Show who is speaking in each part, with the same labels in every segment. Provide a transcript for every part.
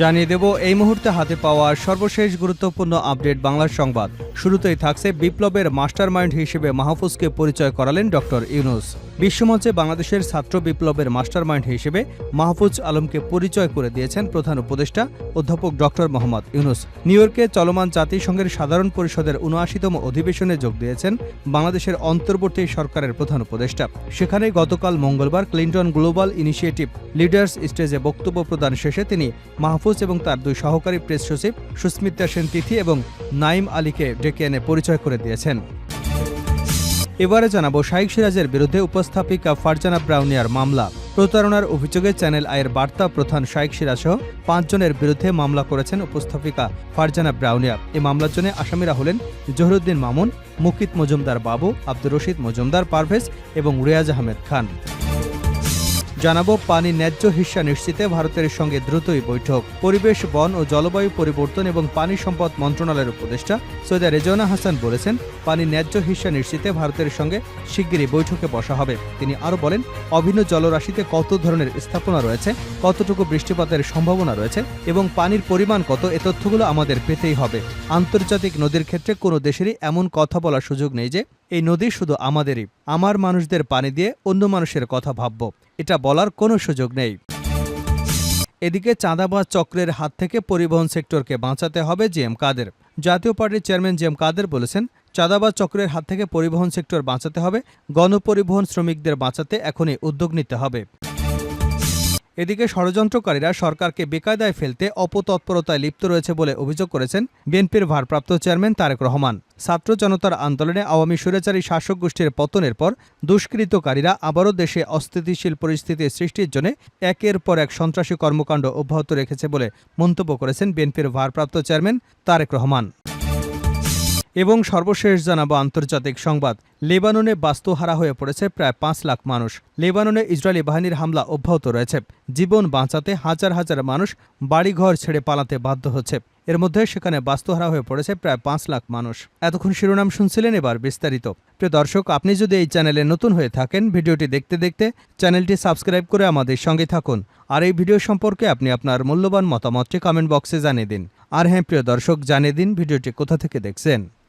Speaker 1: জানিয়ে দেব, এই মুহূর্তে হাতে পাওয়া সর্বশেষ গুরুত্বপূর্ণ আপডেট বাংলার সংবাদ। শুরুতেই থাকছে বিপ্লবের মাস্টারমাইন্ড হিসেবে মাহফুজকে পরিচয় করালেন ডক্টর ইউনুস। বিশ্বমঞ্চে বাংলাদেশের ছাত্র বিপ্লবের মাস্টারমাইন্ড হিসেবে মাহফুজ আলমকে পরিচয় করে দিয়েছেন প্রধান উপদেষ্টা অধ্যাপক ডক্টর মোহাম্মদ ইউনুস। নিউ ইয়র্কে চলমান জাতিসংঘের সাধারণ পরিষদের উনআশিতম অধিবেশনে যোগ দিয়েছেন বাংলাদেশের অন্তর্বর্তী সরকারের প্রধান উপদেষ্টা। সেখানে গতকাল মঙ্গলবার ক্লিন্টন গ্লোবাল ইনিশিয়েটিভ লিডার্স স্টেজে বক্তব্য প্রদান শেষে তিনি মাহফুজ এবং তার দুই সহকারী প্রেস সচিব সুস্মিতা সেন তিথি এবং নাইম আলীকে ডেকে এনে পরিচয় করে দিয়েছেন। এবারে জানাব শাইক সিরাজের বিরুদ্ধে উপস্থাপিকা ফারজানা ব্রাউনিয়ার মামলা। প্রতারণার অভিযোগে চ্যানেল আয়ের বার্তা প্রধান শাইক সিরাজসহ পাঁচজনের বিরুদ্ধে মামলা করেছেন উপস্থাপিকা ফারজানা ব্রাউনিয়া। এই মামলার জন্য আসামিরা হলেন জহরুদ্দিন মামুন, মুকিত মজুমদার বাবু, আব্দুর রশিদ মজুমদার পারভেজ এবং রিয়াজ আহমেদ খান। জানাব, পানি ন্যায্য হিস্সা নিশ্চিতে ভারতের সঙ্গে দ্রুতই বৈঠক। পরিবেশ, বন ও জলবায়ু পরিবর্তন এবং পানি সম্পদ মন্ত্রণালয়ের উপদেষ্টা সৈয়দা রেজানা হাসান বলেছেন পানি ন্যায্য হিস্সা নিশ্চিতে ভারতের সঙ্গে শিগগিরই বৈঠকে বসা হবে। তিনি আরও বলেন, অভিন্ন জলরাশিতে কত ধরনের স্থাপনা রয়েছে, কতটুকু বৃষ্টিপাতের সম্ভাবনা রয়েছে এবং পানির পরিমাণ কত, এ তথ্যগুলো আমাদের পেতেই হবে। আন্তর্জাতিক নদীর ক্ষেত্রে কোনো দেশেরই এমন কথা বলার সুযোগ নেই যে, এই নদী শুধু আমাদেরই। আমার মানুষদের পানি দিয়ে অন্য মানুষের কথা ভাবব। এটা বলার কোনো সুযোগ নেই। এদিকে চাঁদাবাজ চক্রের হাত থেকে পরিবহন সেক্টরকে বাঁচাতে হবে জিএম কাদের। জাতীয় পার্টির চেয়ারম্যান জেম কাদের বলেছেন, চাঁদাবাজ চক্রের হাত থেকে পরিবহন সেক্টর বাঁচাতে হবে, গণপরিবহন শ্রমিকদের বাঁচাতে এখনই উদ্যোগ নিতে হবে। এদিকে ষড়যন্ত্রকারীরা সরকারকে বেকায়দায় ফেলতে অপতৎপরতায় লিপ্ত রয়েছে বলে অভিযোগ করেছেন বিএনপির ভারপ্রাপ্ত চেয়ারম্যান তারেক রহমান। ছাত্র জনতার আন্দোলনে আওয়ামী স্বৈরাচারী শাসক গোষ্ঠীর পতনের পর দুষ্কৃতকারীরা আবারও দেশে অস্থিতিশীল পরিস্থিতি সৃষ্টির জন্য একের পর এক সন্ত্রাসী কর্মকাণ্ড অব্যাহত রেখেছে বলে মন্তব্য করেছেন বিএনপির ভারপ্রাপ্ত চেয়ারম্যান তারেক রহমান। এবং সর্বশেষ জানাব আন্তর্জাতিক সংবাদ। লেবাননে বাস্তুহারা হয়ে পড়েছে প্রায় পাঁচ লাখ মানুষ। লেবাননে ইসরায়েলি বাহিনীর হামলা অব্যাহত রয়েছে। জীবন বাঁচাতে হাজার হাজার মানুষ বাড়িঘর ছেড়ে পালাতে বাধ্য হচ্ছে। এর মধ্যে সেখানে বাস্তুহারা হয়ে পড়েছে প্রায় পাঁচ লাখ মানুষ। এতক্ষণ শিরোনাম শুনছিলেন এবার বিস্তারিত। প্রিয় দর্শক, আপনি যদি এই চ্যানেলে নতুন হয়ে থাকেন, ভিডিওটি দেখতে দেখতে চ্যানেলটি সাবস্ক্রাইব করে আমাদের সঙ্গে থাকুন। আর এই ভিডিও সম্পর্কে আপনি আপনার মূল্যবান মতামতটি কমেন্ট বক্সে জানিয়ে দিন। আর হ্যাঁ প্রিয় দর্শক, জানিয়ে দিন ভিডিওটি কোথা থেকে দেখছেন।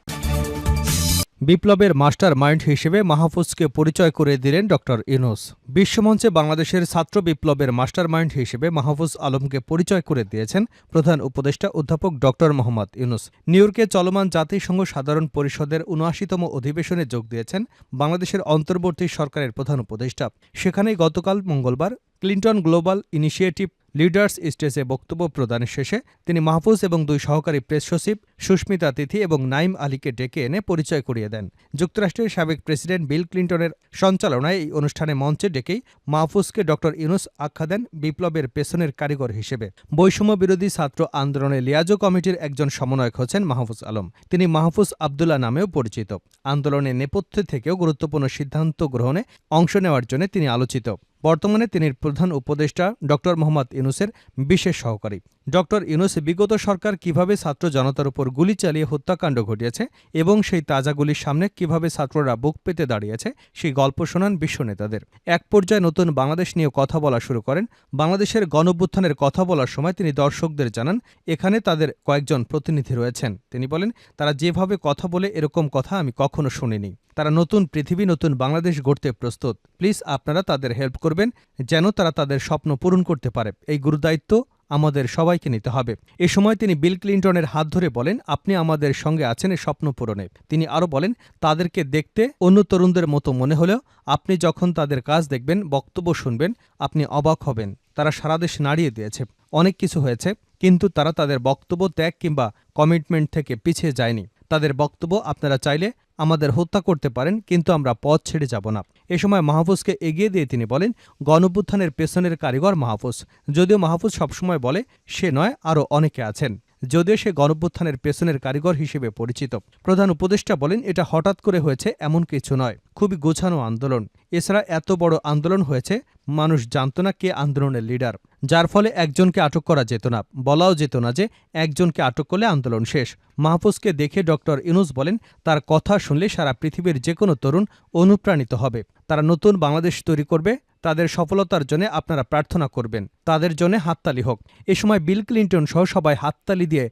Speaker 1: বিপ্লবের মাস্টার মাইন্ড হিসেবে মাহফুজকে পরিচয় করে দিলেন ডক্টর ইউনুস। বিশ্বমঞ্চে বাংলাদেশের ছাত্র বিপ্লবের মাস্টার মাইন্ড হিসেবে মাহফুজ আলমকে পরিচয় করে দিয়েছেন প্রধান উপদেষ্টা অধ্যাপক ডক্টর মোহাম্মদ ইউনুস। নিউইয়র্কে চলমান জাতিসংঘ সাধারণ পরিষদের উনআশিতম অধিবেশনে যোগ দিয়েছেন বাংলাদেশের অন্তর্বর্তী সরকারের প্রধান উপদেষ্টা। সেখানেই গতকাল মঙ্গলবার ক্লিন্টন গ্লোবাল ইনিশিয়েটিভ লিডার্স স্টেজে বক্তব্য প্রদানের শেষে তিনি মাহফুজ এবং দুই সহকারী প্রেস সচিব সুস্মিতা তিথি এবং নাইম আলীকে ডেকে এনে পরিচয় করিয়ে দেন। যুক্তরাষ্ট্রের সাবেক প্রেসিডেন্ট বিল ক্লিন্টনের সঞ্চালনায় এই অনুষ্ঠানে মঞ্চে ডেকেই মাহফুজকে ডক্টর ইউনুস আখ্যা দেন বিপ্লবের পেছনের কারিগর হিসেবে। বৈষম্য বিরোধী ছাত্র আন্দোলনে লিয়াজো কমিটির একজন সমন্বয়ক হচ্ছেন মাহফুজ আলম। তিনি মাহফুজ আবদুল্লাহ নামেও পরিচিত। আন্দোলনের নেপথ্যে থেকেও গুরুত্বপূর্ণ সিদ্ধান্ত গ্রহণে অংশ নেওয়ার জন্য তিনি আলোচিত। বর্তমানে তিনি প্রধান উপদেষ্টা ডক্টর মোহাম্মদ ইউনুসের বিশেষ সহকারী। ডক্টর ইউনুস, বিগত সরকার কীভাবে ছাত্র জনতার উপর গুলি চালিয়ে হত্যাকাণ্ড ঘটিয়েছে এবং সেই তাজা গুলির সামনে কীভাবে ছাত্ররা বুক পেতে দাঁড়িয়েছে, সেই গল্প শোনান বিশ্ব নেতাদের। এক পর্যায়ে নতুন বাংলাদেশ নিয়ে কথা বলা শুরু করেন। বাংলাদেশের গণভ্যুত্থানের কথা বলার সময় তিনি দর্শকদের জানান, এখানে তাদের কয়েকজন প্রতিনিধি রয়েছেন। তিনি বলেন, তারা যেভাবে কথা বলে এরকম কথা আমি কখনো শুনিনি। তারা নতুন পৃথিবী, নতুন বাংলাদেশ গড়তে প্রস্তুত। প্লিজ আপনারা তাদের হেল্প করবেন, যেন তারা তাদের স্বপ্ন পূরণ করতে পারে। এই গুরুদায়িত্ব আমাদের সবাইকে নিতে হবে। এ সময় তিনি বিল ক্লিন্টনের হাত ধরে বলেন, আপনি আমাদের সঙ্গে আছেন এ স্বপ্ন পূরণে। তিনি আরও বলেন, তাদেরকে দেখতে অন্য তরুণদের মতো মনে হলেও আপনি যখন তাদের কাজ দেখবেন, বক্তব্য শুনবেন, আপনি অবাক হবেন। তারা সারা দেশ নাড়িয়ে দিয়েছে। অনেক কিছু হয়েছে, কিন্তু তারা তাদের বক্তব্য ত্যাগ কিংবা কমিটমেন্ট থেকে পিছিয়ে যায়নি। তাদের বক্তব্য আপনারা চাইলে আমাদের হত্যা করতে পারেন, কিন্তু আমরা পথ ছেড়ে যাব না। এ সময় মাহফুজকে এগিয়ে দিয়ে তিনি বলেন গণপুত্থানের পেছনের কারিগর মাহফুজ। যদিও মাহফুজ সবসময় বলে, সে নয়, আরও অনেকে আছেন। যদিও সে গণপুত্থানের পেছনের কারিগর হিসেবে পরিচিত। প্রধান উপদেষ্টা বলেন, এটা হঠাৎ করে হয়েছে, এমন কিছু নয়। খুবই গোছানো আন্দোলন। এছাড়া এত বড় আন্দোলন হয়েছে, মানুষ জানত না কে আন্দোলনের লিডার। যার ফলে একজনকে আটক করা যেত না। বলাও যেত না যে একজনকে আটক করলে আন্দোলন শেষ। মাহফুজকে দেখে ডক্টর ইনুস বলেন, তার কথা শুনলে সারা পৃথিবীর যে কোনো তরুণ অনুপ্রাণিত হবে। তারা নতুন বাংলাদেশ তৈরি করবে, তাদের সফলতার জন্য আপনারা প্রার্থনা করবেন। তাদের জন্য হাততালি হোক। এ সময় বিল ক্লিন্টন সহ সবাই হাততালি দিয়ে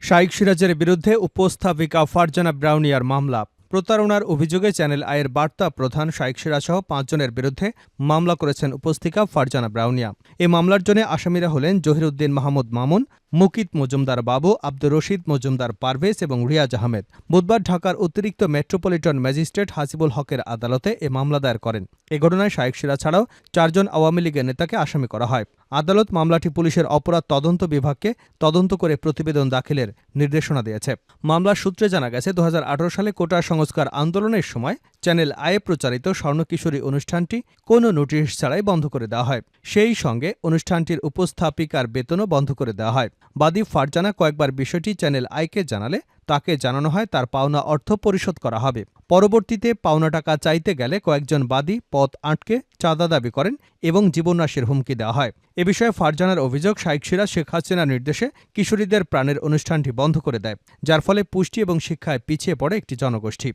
Speaker 1: শাইক সিরাজের বিরুদ্ধে উপস্থাপিকা ফারজানা ব্রাউনিয়ার মামলা। প্রতারণার অভিযোগে চ্যানেল আয়ের বার্তা প্রধান শাইক সেরা সহ পাঁচজনের বিরুদ্ধে মামলা করেছেন উপস্থিকা ফারজানা ব্রাউনিয়া। এ মামলার জন্য আসামিরা হলেন জহিরুদ্দিন মাহমুদ মামুন মুকিত মজুমদার বাবু, আব্দুর রশিদ মজুমদার পারভেজ এবং রিয়াজ আহমেদ বুধবার ঢাকার অতিরিক্ত মেট্রোপলিটন ম্যাজিস্ট্রেট হাসিবুল হকের আদালতে এ মামলা দায়ের করেন। এ ঘটনায় শাইক সিরাজ ছাড়াও চারজন আওয়ামী লীগের নেতাকে আসামি করা হয়। আদালত মামলাটি পুলিশের অপরাধ তদন্ত বিভাগকে তদন্ত করে প্রতিবেদন দাখিলের নির্দেশনা দিয়েছে। মামলার সূত্রে জানা গেছে, দু হাজার আঠারো সালে কোটা সংস্কার আন্দোলনের সময় চ্যানেল আয়ে প্রচারিত স্বর্ণকিশোরী অনুষ্ঠানটি কোনো নোটিশ ছাড়াই বন্ধ করে দেওয়া হয়। সেই সঙ্গে অনুষ্ঠানটির উপস্থাপিকার বেতনও বন্ধ করে দেওয়া হয়। বাদী ফারজানা কয়েকবার বিষয়টি চ্যানেল আইকে জানালে তাকে জানানো হয় তার পাওনা অর্থ পরিশোধ করা হবে। পরবর্তীতে পাওনা টাকা চাইতে গেলে কয়েকজন বাদী পথ আটকে চাঁদা দাবি করেন এবং জীবননাশের হুমকি দেওয়া হয়। এ বিষয়ে ফারজানার অভিযোগ শাইক সিরাজ, শেখ হাসিনার নির্দেশে কিশোরীদের প্রাণের অনুষ্ঠানটি বন্ধ করে দেয়, যার ফলে পুষ্টি এবং শিক্ষায় পিছিয়ে পড়ে একটি জনগোষ্ঠী।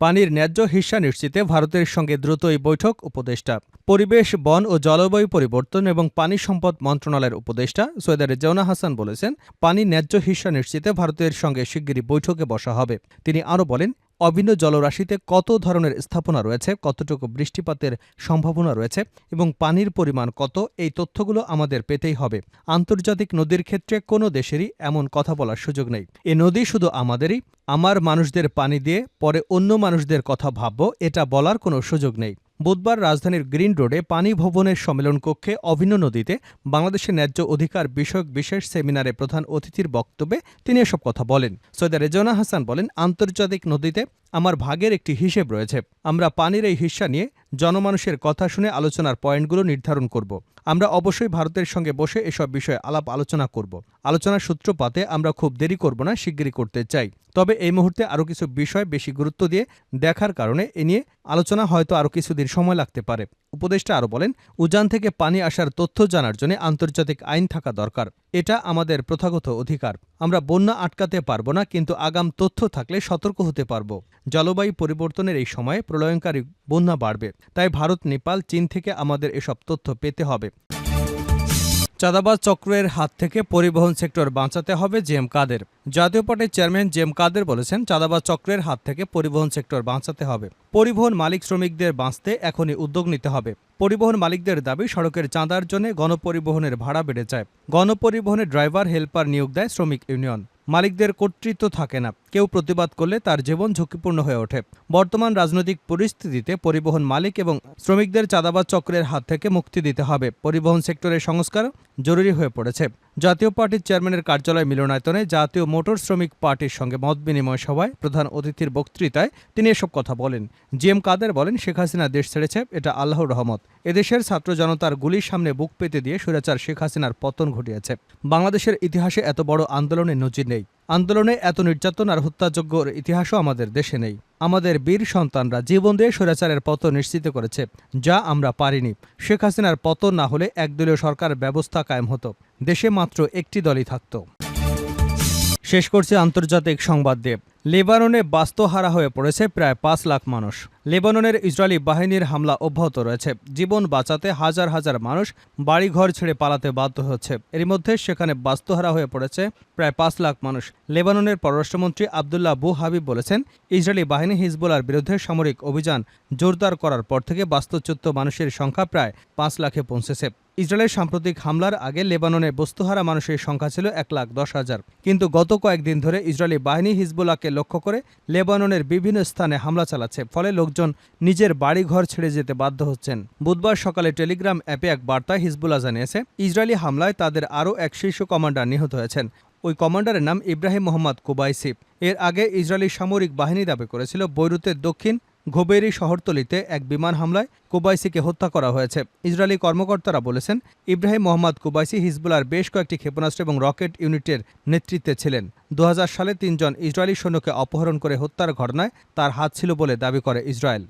Speaker 1: পানির ন্যায্য হিস্সা নিশ্চিতে ভারতের সঙ্গে দ্রুত এই বৈঠক উপদেষ্টা। পরিবেশ, বন ও জলবায়ু পরিবর্তন এবং পানি সম্পদ মন্ত্রণালয়ের উপদেষ্টা সৈয়দা রেজাউনা হাসান বলেছেন, পানি ন্যায্য হিস্সা নিশ্চিতে ভারতের সঙ্গে শিগগিরই বৈঠকে বসা হবে। তিনি আরও বলেন অভিন্ন জলরাশিতে কত ধরনের স্থাপনা রয়েছে, কতটুকু বৃষ্টিপাতের সম্ভাবনা রয়েছে এবং পানির পরিমাণ কত, এই তথ্যগুলো আমাদের পেতেই হবে। আন্তর্জাতিক নদীর ক্ষেত্রে কোনো দেশেরই এমন কথা বলার সুযোগ নেই। এ নদী শুধু আমাদেরই, আমার মানুষদের পানি দিয়ে পরে অন্য মানুষদের কথা ভাবব, এটা বলার কোনো সুযোগ নেই। বুধবার রাজধানীর গ্রিন রোডে পানি ভবনের সম্মেলন কক্ষে অভিন্ন নদীতে বাংলাদেশের ন্যায্য অধিকার বিষয়ক বিশেষ সেমিনারে প্রধান অতিথির বক্তব্যে তিনি এসব কথা বলেন। সৈয়দ রেজনা হাসান বলেন, আন্তর্জাতিক নদীতে আমার ভাগের একটি হিসেব রয়েছে। আমরা পানির এই হিস্সা নিয়ে জনমানুষের কথা শুনে আলোচনার পয়েন্টগুলো নির্ধারণ করব। আমরা অবশ্যই ভারতের সঙ্গে বসে এসব বিষয়ে আলাপ আলোচনা করব। আলোচনার সূত্রপাতে আমরা খুব দেরি করব না, শিগগিরই করতে চাই। তবে এই মুহূর্তে আরও কিছু বিষয় বেশি গুরুত্ব দিয়ে দেখার কারণে এ নিয়ে আলোচনা হয়তো আরও কিছুদিন সময় লাগতে পারে। উপদেষ্টা আরও বলেন, উজান থেকে পানি আসার তথ্য জানার জন্য আন্তর্জাতিক আইন থাকা দরকার। এটা আমাদের প্রথাগত অধিকার। আমরা বন্যা আটকাতে পারব না, কিন্তু আগাম তথ্য থাকলে সতর্ক হতে পারব। জলবায়ু পরিবর্তনের এই সময়ে প্রলয়ঙ্কারী বন্যা বাড়বে। তাই ভারত, নেপাল, চীন থেকে আমাদের এসব তথ্য পেতে হবে। চাঁদাবাজ চক্রের হাত থেকে পরিবহন সেক্টর বাঁচাতে হবে জেম কাদের। জাতীয় পার্টির চেয়ারম্যান জেম কাদের বলেছেন, চাঁদাবাজ চক্রের হাত থেকে পরিবহন সেক্টর বাঁচাতে হবে। পরিবহন মালিক শ্রমিকদের বাঁচতে এখনই উদ্যোগ নিতে হবে। পরিবহন মালিকদের দাবি, সড়কের চাঁদার জন্য গণপরিবহনের ভাড়া বেড়ে যায়। গণপরিবহনের ড্রাইভার, হেল্পার নিয়োগ দেয় শ্রমিক ইউনিয়ন। মালিকদের কর্তৃত্ব থাকে না। কেউ প্রতিবাদ করলে তার জীবন ঝুঁকিপূর্ণ হয়ে ওঠে। বর্তমান রাজনৈতিক পরিস্থিতিতে পরিবহন মালিক এবং শ্রমিকদের চাঁদাবাজ চক্রের হাত থেকে মুক্তি দিতে হবে। পরিবহন সেক্টরের সংস্কার জরুরি হয়ে পড়েছে। জাতীয় পার্টির চেয়ারম্যানের কার্যালয় মিলনায়তনে জাতীয় মোটর শ্রমিক পার্টির সঙ্গে মত বিনিময় সভায় প্রধান অতিথির বক্তৃতায় তিনি এসব কথা বলেন। জি এম কাদের বলেন, শেখ হাসিনা দেশ ছেড়েছে, এটা আল্লাহর রহমত। এদেশের ছাত্র জনতার গুলির সামনে বুক পেতে দিয়ে স্বৈরাচার শেখ হাসিনার পতন ঘটিয়েছে। বাংলাদেশের ইতিহাসে এত বড় আন্দোলনের নজির নেই। আন্দোলনে এত নির্যাতন আর হত্যাযোগ্যর ইতিহাসও আমাদের দেশে নেই। আমাদের বীর সন্তানরা জীবন দিয়ে স্বৈরাচারের পতন নিশ্চিত করেছে, যা আমরা পারিনি। শেখ হাসিনার পতন না হলে একদলীয় সরকার ব্যবস্থা কায়েম হতো। দেশে মাত্র একটি দলই থাকত। শেষ করছে আন্তর্জাতিক সংবাদ দেব লেবাননে বাস্তুহারা হয়ে পড়েছে প্রায় পাঁচ লাখ মানুষ। লেবাননের ইসরায়েলি বাহিনীর হামলা অব্যাহত রয়েছে। জীবন বাঁচাতে হাজার হাজার মানুষ বাড়িঘর ছেড়ে পালাতে বাধ্য হচ্ছে। এর মধ্যে সেখানে বাস্তুহারা হয়ে পড়েছে প্রায় পাঁচ লাখ মানুষ। লেবাননের পররাষ্ট্রমন্ত্রী আবদুল্লাহ বু হাবিব বলেছেন, ইসরায়েলি বাহিনী হিজবুলার বিরুদ্ধে সামরিক অভিযান জোরদার করার পর থেকে বাস্তুচ্যুত মানুষের সংখ্যা প্রায় পাঁচ লাখে পৌঁছেছে। ইসরায়েলের সাম্প্রতিক হামলার আগে লেবাননে বস্তুহারা মানুষের সংখ্যা ছিল এক লাখ দশ হাজার। কিন্তু গত কয়েকদিন ধরে ইসরায়েলি বাহিনী হিজবুল্লাহকে লক্ষ্য করে লেবাননের বিভিন্ন স্থানে হামলা চালাচ্ছে, ফলে লোকজন নিজের বাড়িঘর ছেড়ে যেতে বাধ্য হচ্ছেন। বুধবার সকালে টেলিগ্রাম অ্যাপে এক বার্তায় হিজবুল্লাহ জানিয়েছে, ইসরায়েলি হামলায় তাদের আরও এক শীর্ষ কমান্ডার নিহত হয়েছেন। ওই কমান্ডারের নাম ইব্রাহিম মোহাম্মদ কুবাইসি এর আগে ইসরায়েলি সামরিক বাহিনী দাবি করেছিল বৈরুতের দক্ষিণ ঘোবেরি শহরতলিতে এক বিমান হামলায় কুবাইসিকে হত্যা করা হয়েছে। ইসরায়েলি কর্মকর্তারা বলেছেন, ইব্রাহিম মোহাম্মদ কুবাইসি হিজবুলার বেশ কয়েকটি ক্ষেপণাস্ত্র এবং রকেট ইউনিটের নেতৃত্বে ছিলেন। দু হাজার সালে তিনজন ইসরায়েলি সৈন্যকে অপহরণ করে হত্যার ঘটনায় তার হাত ছিল বলে দাবি করে ইসরায়েল।